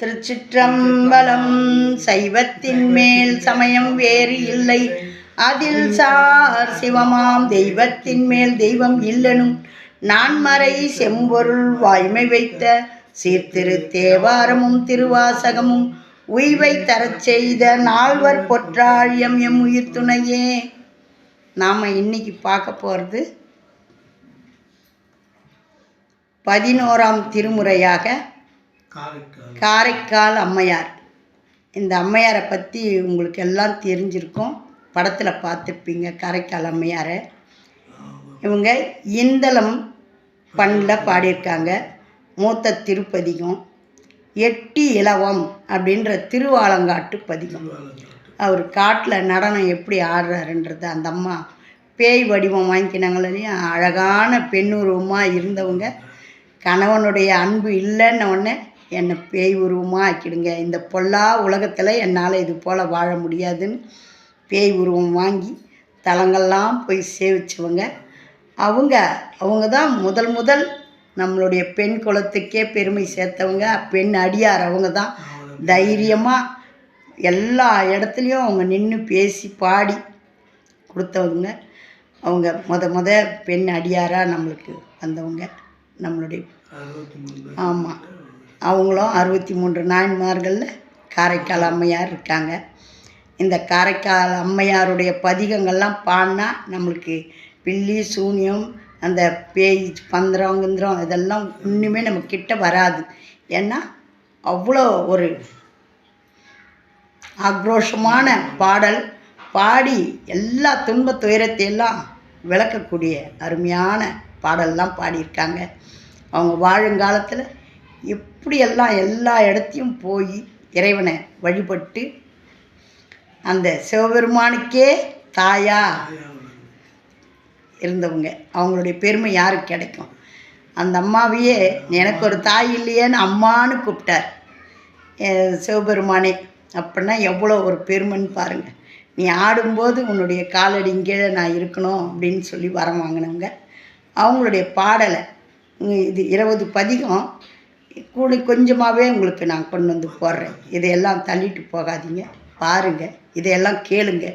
திருச்சிற்றம்பலம் சைவத்தின் மேல் சமயம் வேறு இல்லை. அதில் சார் சிவமாம் தெய்வத்தின் மேல் தெய்வம் இல்லனும் நான்மறை செம்பொருள் வாய்மை வைத்த சீர்திரு தேவாரமும் திருவாசகமும் உய்வை தரச் செய்த நால்வர் பொற்றாழியம் எம் உயிர் துணையே. நாம் இன்னைக்கு பார்க்க போகிறது பதினோராம் திருமுறையாக காரைக்கால். அம்மையார். இந்த அம்மையாரை பற்றி உங்களுக்கு எல்லாம் தெரிஞ்சிருக்கும். படத்தில் பார்த்துருப்பீங்க காரைக்கால் அம்மையாரை. இவங்க இந்தளம் பண்ணில் பாடியிருக்காங்க. மூத்த திருப்பதிகம் எட்டி இலவம் அப்படின்ற திருவாலங்காட்டு பதிகம். அவர் காட்டில் நடனம் எப்படி ஆடுறாருன்றது அந்த அம்மா பேய் வடிவம் வாங்கிக்கினாங்களையும் அழகான பெண்ணுருவமாக இருந்தவங்க. கணவனுடைய அன்பு இல்லைன்ன உடனே என்னை பேய் உருவமாக ஆக்கிடுங்க. இந்த பொல்லா உலகத்தில் என்னால் இது போல் வாழ முடியாதுன்னு பேய் உருவம் வாங்கி தலங்கள்லாம் போய் சேவிச்சவங்க. அவங்க அவங்க தான் முதல் முதல் நம்மளுடைய பெண் குலத்துக்கே பெருமை சேர்த்தவங்க. பெண் அடியார் அவங்க தான் தைரியமாக எல்லா இடத்துலையும் அவங்க நின்று பேசி பாடி கொடுத்தவங்க. அவங்க முத முத பெண் அடியாராக நம்மளுக்கு வந்தவங்க. நம்மளுடைய ஆமாம் அவங்களும் அறுபத்தி மூன்று நாயன்மார்களில் காரைக்கால் அம்மையார் இருக்காங்க. இந்த காரைக்கால் அம்மையாருடைய பதிகங்கள்லாம் பாடினா நம்மளுக்கு பில்லி சூனியம் அந்த பேய் பந்திரம் கிந்திரம் இதெல்லாம் ஒன்றுமே நம்ம கிட்ட வராது. ஏன்னா அவ்வளோ ஒரு ஆக்ரோஷமான பாடல். பாடி எல்லா துன்ப துயரத்தையெல்லாம் விளக்கக்கூடிய அருமையான பாடல்லாம் பாடியிருக்காங்க. அவங்க வாழும் காலத்தில் இப் இப்படியெல்லாம் எல்லா இடத்தையும் போய் இறைவனை வழிபட்டு அந்த சிவபெருமானுக்கே தாயா இருந்தவங்க. அவங்களுடைய பெருமை யாருக்கு கிடைக்கும்? அந்த அம்மாவையே எனக்கு ஒரு தாய் இல்லையேன்னு அம்மான்னு கூப்பிட்டார். சிவபெருமானே அப்படின்னா எவ்வளோ ஒரு பெருமைன்னு பாருங்கள் நீ ஆடும்போது உன்னுடைய காலடி கீழே நான் இருக்கணும் அப்படின்னு சொல்லி வரம் வாங்கினவங்க. அவங்களுடைய பாடலை இது இருபது பதிகம் கூட கொஞ்சமாகவே உங்களுக்கு நான் கொண்டு வந்து போடுறேன். இதையெல்லாம் தள்ளிட்டு போகாதீங்க. பாருங்கள் இதையெல்லாம் கேளுங்க.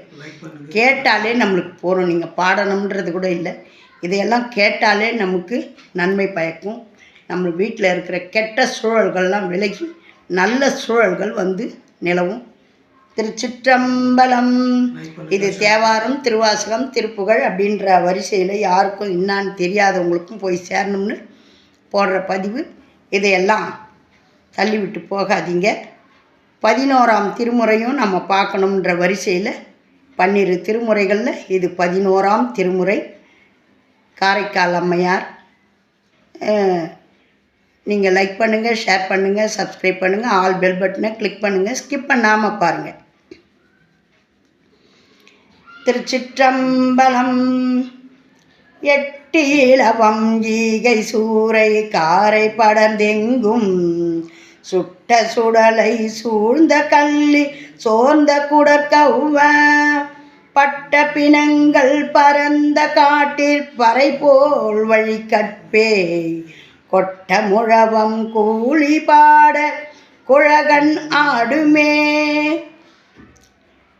கேட்டாலே நம்மளுக்கு போகிறோம் நீங்கள் பாடணுன்றது கூட இல்லை. இதையெல்லாம் கேட்டாலே நமக்கு நன்மை பயக்கும். நம்ம வீட்டில் இருக்கிற கெட்ட சூழல்கள்லாம் விலகி நல்ல சூழல்கள் வந்து நிலவும். திருச்சிற்றம்பலம். இது தேவாரம் திருவாசகம் திருப்புகழ் அப்படின்ற வரிசையில் யாருக்கும் என்னான்னு தெரியாதவங்களுக்கும் போய் சேரணும்னு போடுற பதிவு. இதையெல்லாம் தள்ளிவிட்டு போகாதீங்க. பதினோராம் திருமுறையும் நம்ம பார்க்கணுன்ற வரிசையில் பன்னிரு திருமுறைகளில் இது பதினோராம் திருமுறை. காரைக்கால் அம்மையார். நீங்கள் லைக் பண்ணுங்கள் ஷேர் பண்ணுங்கள் சப்ஸ்கிரைப் பண்ணுங்கள் ஆல் பெல் பட்டனை கிளிக் பண்ணுங்கள் ஸ்கிப் பண்ணாமல் பாருங்கள் திருச்சிற்றம்பலம் எட்டீழவம் ஈகை சூறை காரை படர்ந்தெங்கும். சுட்ட சுடலை சூழ்ந்த கள்ளி சோர்ந்த குடற்கௌவ பட்ட பிணங்கள் பரந்த காட்டில் பறை போல் வழி கற்பே கொட்ட முழவம் கூலி பாட குழகன் ஆடுமே.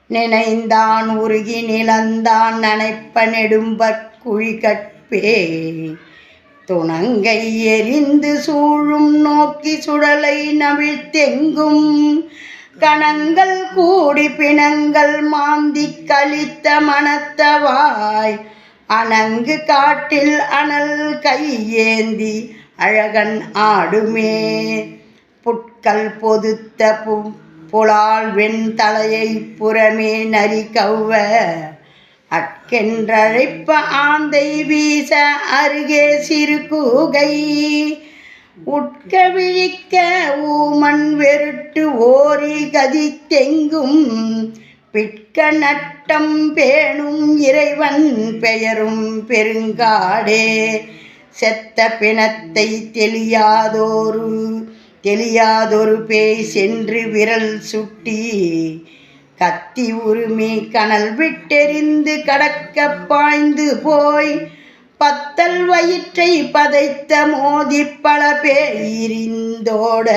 நினைந்தான் உருகி நிலந்தான் நனைப்ப நெடும்பற் குழிகட்பே. துணங்கை எரிந்து சூழும் நோக்கி சுடலை நவிழ்த்தெங்கும் கணங்கள் கூடி பிணங்கள் மாந்தி கழித்த மனத்தவாய் அணங்கு காட்டில் அனல் கையேந்தி அழகன் ஆடுமே. புட்கள் பொதுத்த பு புலால் வெண் தலையை புறமே நரி கவ்வ கென்றழைப்ப ஆந்தை வீச அருகே சிறு கூகை. உட்கவிழிக்க ஊமண் ஊமன் வெருட்டு ஓரி கதித்தெங்கும். பிட்க நட்டம் பேணும் இறைவன் பெயரும் பெருங்காடே. செத்த பிணத்தை தெளியாதோரு தெளியாதொரு பேய் சென்று விரல் சுட்டி. கத்தி உருமி கனல் விட்டெறிந்து கடக்க பாய்ந்து போய் பத்தல் வயிற்றை பதைத்த மோதி பல பேரிந்தோட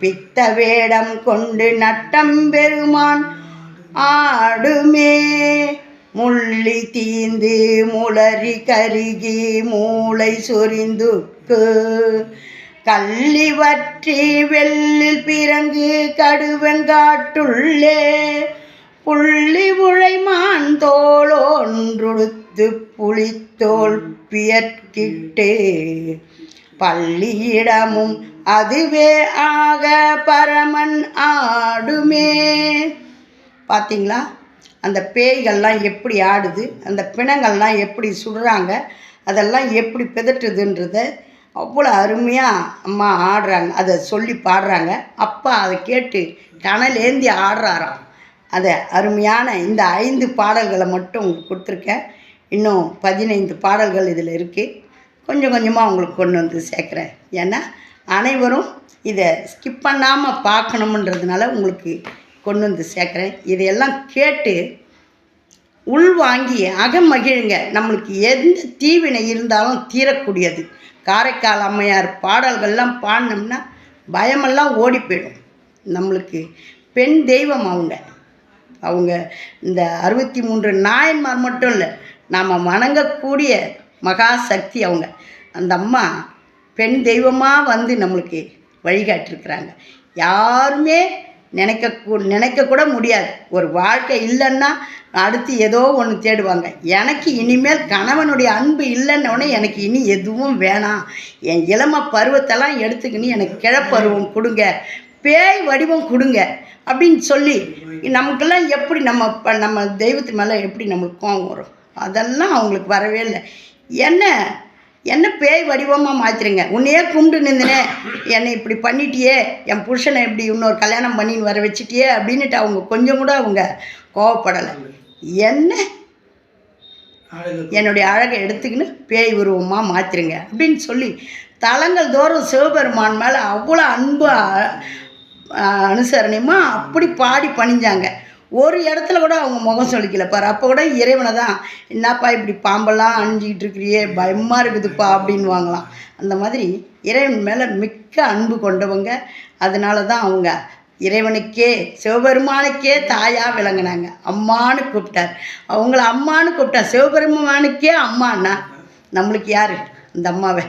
பித்த வேடம் கொண்டு நட்டம் பெருமான் ஆடுமே. முள்ளி தீந்து முளரி கருகி மூளை சொரிந்துக்கு கள்ளி வற்றி வெள்ளில் பிறங்கு கடுவெங்காட்டுள்ளே புள்ளி உழைமான் தோளொன்றுடுத்து புளித்தோல் பியற்கிட்டு பள்ளியிடமும் அதுவே ஆக பரமன் ஆடுமே. பார்த்தீங்களா அந்த பேய்கள்லாம் எப்படி ஆடுது? அந்த பிணங்கள்லாம் எப்படி சுடுறாங்க? அதெல்லாம் எப்படி பிதட்டுதுன்றத அவ்வளோ அருமையாக அம்மா ஆடுறாங்க. அதை சொல்லி பாடுறாங்க. அப்பா அதை கேட்டு கனலேந்தி ஆடுறாராம். அதை அருமையான இந்த ஐந்து பாடல்களை மட்டும் உங்களுக்கு கொடுத்துருக்கேன். இன்னும் பதினைந்து பாடல்கள் இதில் இருக்குது கொஞ்சம் கொஞ்சமாக உங்களுக்கு கொண்டு வந்து சேர்க்குறேன். ஏன்னா அனைவரும் இதை ஸ்கிப் பண்ணாமல் பார்க்கணுன்றதுனால உங்களுக்கு கொண்டு வந்து சேர்க்குறேன். இதையெல்லாம் கேட்டு உள்வாங்கி அகமகிழுங்க நம்மளுக்கு எந்த தீவினை இருந்தாலும் தீரக்கூடியது. காரைக்கால் அம்மையார் பாடல்கள்லாம் பாடினோம்னா பயமெல்லாம் ஓடி போயிடும். நம்மளுக்கு பெண் தெய்வம் அவங்க. அவங்க இந்த அறுபத்தி மூன்று நாயன்மார் மட்டும் இல்லை நாம் வணங்கக்கூடிய மகா சக்தி அவங்க. அந்த அம்மா பெண் தெய்வமாக வந்து நம்மளுக்கு வழிகாட்டிருக்கிறாங்க யாருமே நினைக்க கூ- நினைக்க கூட முடியாது. ஒரு வாழ்க்கை இல்லைன்னா அடுத்து ஏதோ ஒன்று தேடுவாங்க. எனக்கு இனிமேல் கணவனுடைய அன்பு இல்லைன்னொடனே எனக்கு இனி எதுவும் வேணாம். என் இளம பருவத்தெல்லாம் எடுத்துக்கின்னு எனக்கு கிழப்பருவம் கொடுங்க. பேய் வடிவம் கொடுங்க. அப்படின்னு சொல்லி நமக்கெல்லாம் எப்படி நம்ம ப- நம்ம தெய்வத்து மேலே எப்படி நம்மளுக்கு கோவம் வரும்? அதெல்லாம் அவங்களுக்கு வரவே இல்லை. என்ன என்ன பேய் வடிவமாக மாற்றிருங்க உன்னையே கும்பிட்டு நின்றுனே என்னை இப்படி பண்ணிட்டியே. என் புருஷனை இப்படி இன்னொரு கல்யாணம் பண்ணின்னு வர வச்சிட்டியே அப்படின்னுட்டு அவங்க கொஞ்சம் கூட அவங்க கோவப்படலை. என்ன? என்னுடைய அழகை எடுத்துக்கின்னு பேய் உருவமாக மாற்றிருங்க அப்படின்னு சொல்லி தலங்கள் தோறும் சிவபெருமான் மேலே அவ்வளோ அன்பு அனுசரணையுமா? அப்படி பாடி பணிஞ்சாங்க. ஒரு இடத்துல கூட அவங்க முகம் சொல்லிக்கல பாரு. அப்போ கூட இறைவனை தான் என்னப்பா இப்படி பாம்பெல்லாம் அணிஞ்சிக்கிட்டு இருக்கிறியே? பயமாக இருக்குதுப்பா அப்படின்னு வாங்கலாம் அந்த மாதிரி இறைவன் மேலே மிக்க அன்பு கொண்டவங்க. அதனால தான் அவங்க இறைவனுக்கே சிவபெருமானுக்கே தாயாக விளங்குனாங்க. அம்மான்னு கூப்பிட்டார். அவங்கள அம்மான்னு கூப்பிட்டார் சிவபெருமானுக்கே அம்மாண்ணா நம்மளுக்கு யார்? இந்த அம்மாவை.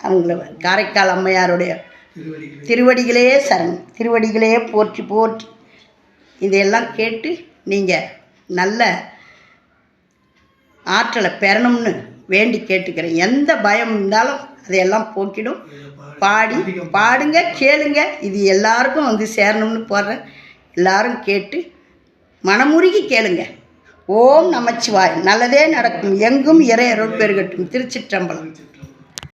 அவங்கள காரைக்கால் அம்மையாருடைய திருவடிகளே. திருவடிகளே சரண். திருவடிகளே போற்றி போற்றி. இதையெல்லாம் கேட்டு நீங்கள் நல்ல ஆற்றலை பெறணும்னு வேண்டி கேட்டுக்கிறேன். எந்த பயம் இருந்தாலும் அதையெல்லாம் போக்கிடும். பாடி பாடுங்க கேளுங்க. இது எல்லாருக்கும் வந்து சேரணும்னு போடுறேன். எல்லாரும் கேட்டு மனமுருகி கேளுங்க. ஓம் நமச்சிவாய். நல்லதே நடக்கும். எங்கும் இறை அருள் பெருகட்டும். திருச்சிற்றம்பலம்.